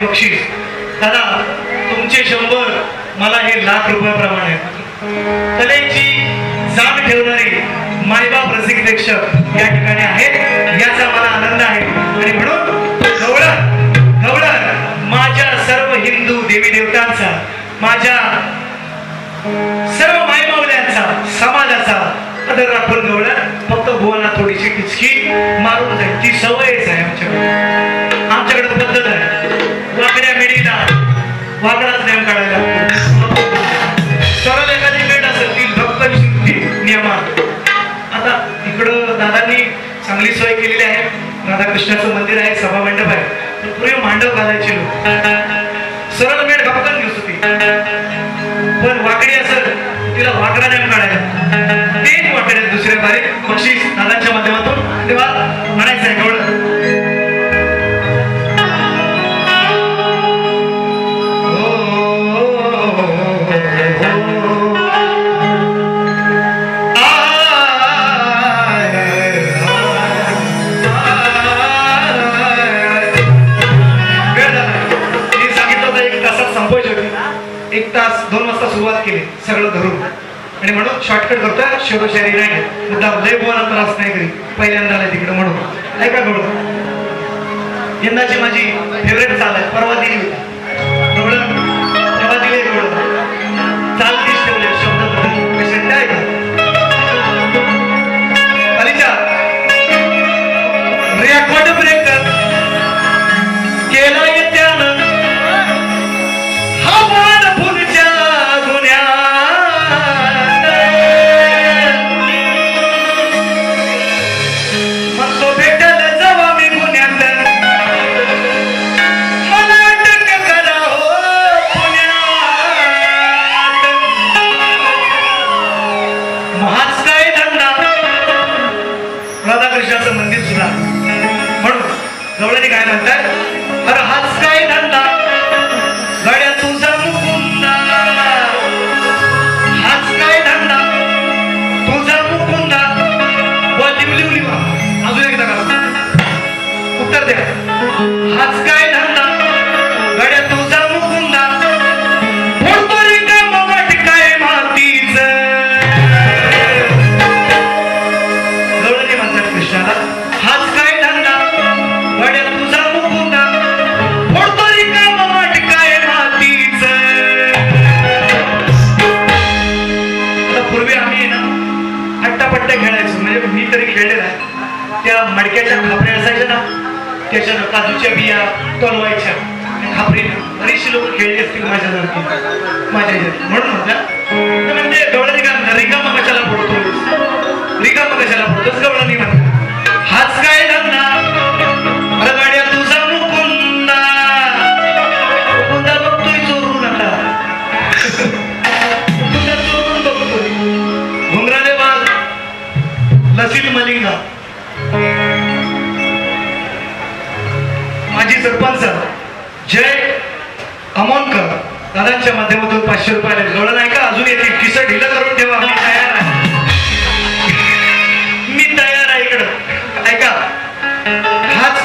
बक्षीस. दादा तुमचे शंभर मला हे लाख रुपयाप्रमाणे कलेची जाण ठेवणारे मायबाप रसिक प्रेक्षक या ठिकाणी आहेत. याचा मला आनंद आहे. आणि म्हणून गवळण गवळण माझ्या सर्व हिंदू देवी देवतांचा माझ्या सर्व मायमावल्यांचा समाजाचा आदर राखून गवळण फक्त भुवाना थोडीशी किचकी मारून जाईल ती सवयच आहे आमच्याकडे. वाकडाच नेम काढायला. सरळ एखादी भेट असेल ती भक्कन शिकते नियमात. आता इकडं दादांनी चांगली सोय केलेली आहे. राधाकृष्णाचं मंदिर आहे सभा मंडप आहे. तर पुढे मांडव घालायचे लोक. सरळ भेट भक्कन घेत होती पण वाकडी असेल तिला वाकडा नेम काढायला. तीन वाकड्या दुसऱ्या बारी बक्षीस दादांच्या माध्यमातून. तेव्हा म्हणायचं आहे आणि म्हणून शॉर्टकट करतोय शिवशारी नाही. घेत. मुद्दाम लय बोला त्रास नाही करी पहिल्यांदा आलाय तिकडे म्हणून. ऐका गवळण यंदाची माझी फेवरेट चाल आहे. परवा दिली होती. खेळलेला आहे. त्या मडक्याच्या खापऱ्या असायच्या ना त्याच्या काजूच्या बिया तोलवायच्या खापरीनं बरीचशी लोक खेळली असतील माझ्या सारखी. माझ्या म्हणून म्हटलं म्हणजे गवळणी काय रिकामा कशाला फोडतो रिकामा कशाला फोडतोस गवळणी लसित मलिंगा माजी सरपंच जय अमोनकर दादांच्या माध्यमातून पाचशे रुपयाला गवळण नाही का? अजून येतील किस ढिलं करून ठेवा. मी तयार आहे. मी तयार आहे इकडं. ऐका. हाच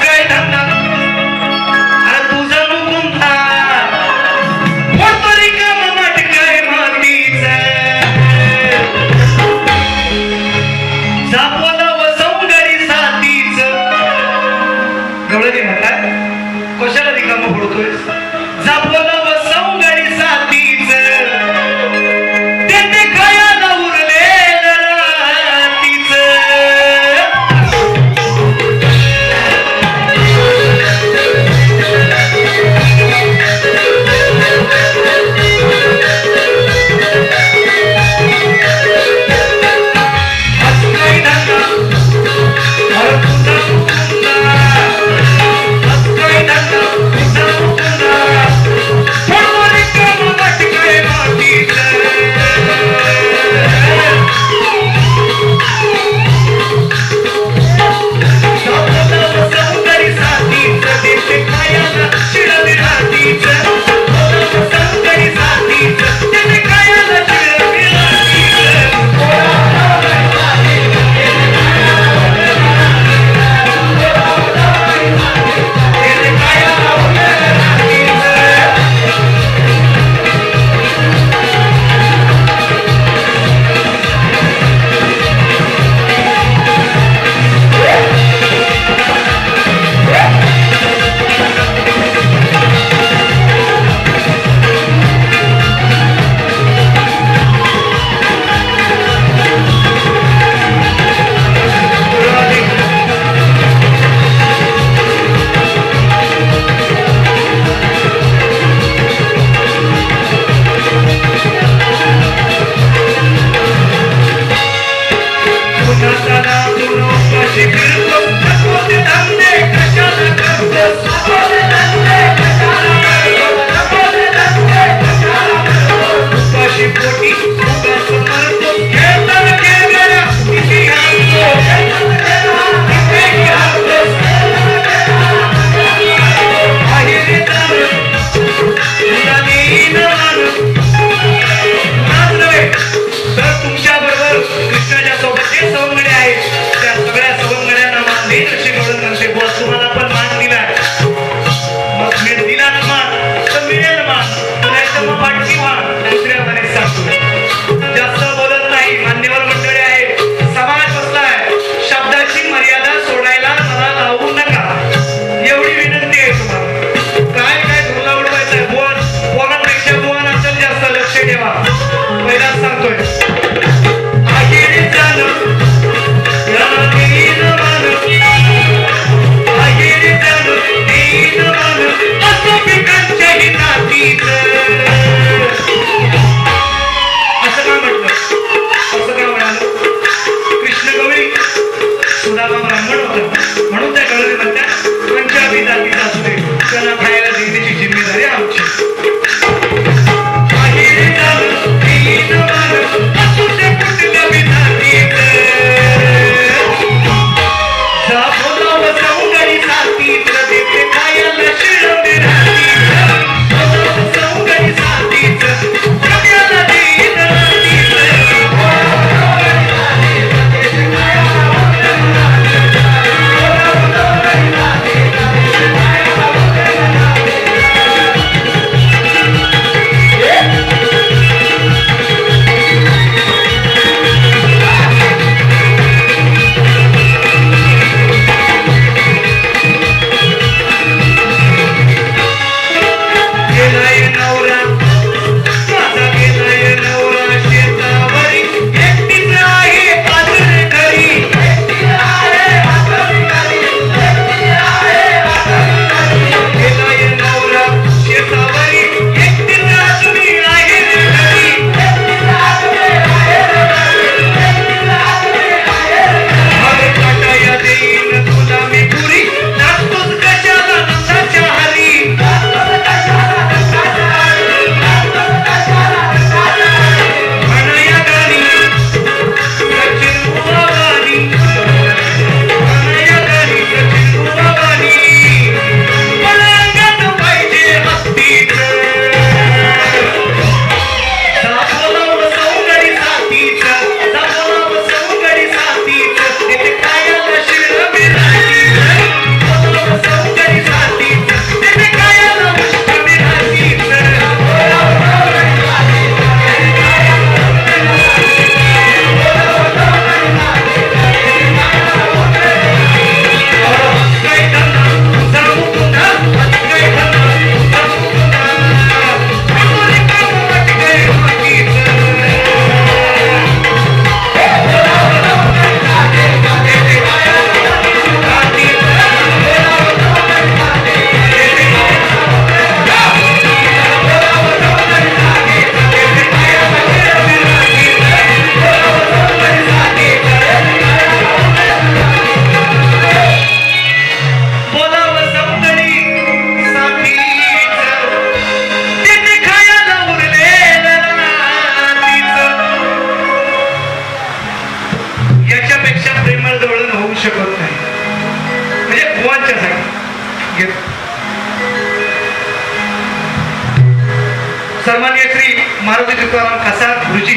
सन्मान्य श्री मारुती तुकाराम गुरुजी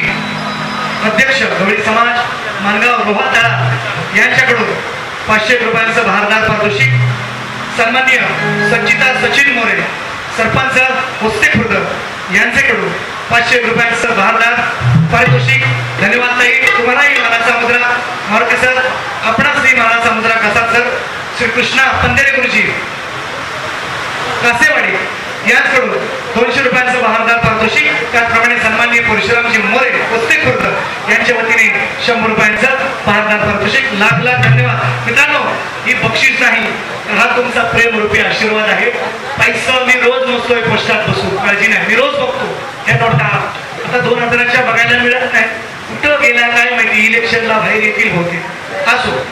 अध्यक्ष गवळी समाज मानगाव यांच्याकडून पाचशे रुपयांचं भारदार पारितोषिक. सन्मान्य संचिता सचिन मोरे सरपंच होस्ते खुर्द यांच्याकडून पाचशे रुपयांचं भारदार पारितोषिक. धन्यवाद ताई. तुम्हालाही मानाचा मुद्रा मारुती सर आपणाच ही मुद्रा कसा श्री कृष्णा पंधेरे गुरुजी. कासेवाडी यांकडून दोनशे रुपयांचं बहारदार पारितोषिक त्याचप्रमाणे सन्माननीय परशुरामजी मोरे प्रत्येक खुर्द यांच्या वतीने शंभर रुपयांचं बहारदार पारितोषिक. लाख लाख धन्यवाद. मित्रांनो ही बक्षीस नाही हा तुमचा प्रेमरूपी आशीर्वाद आहे. पैसा मी रोज मोजतोय पोस्टात बसून काळजी नाही. मी रोज बघतो. हे नोटा आता दोन हजाराच्या बघायला मिळत नाही. कुठं गेला काय माहिती? इलेक्शनला बाहेर येतील होते असो.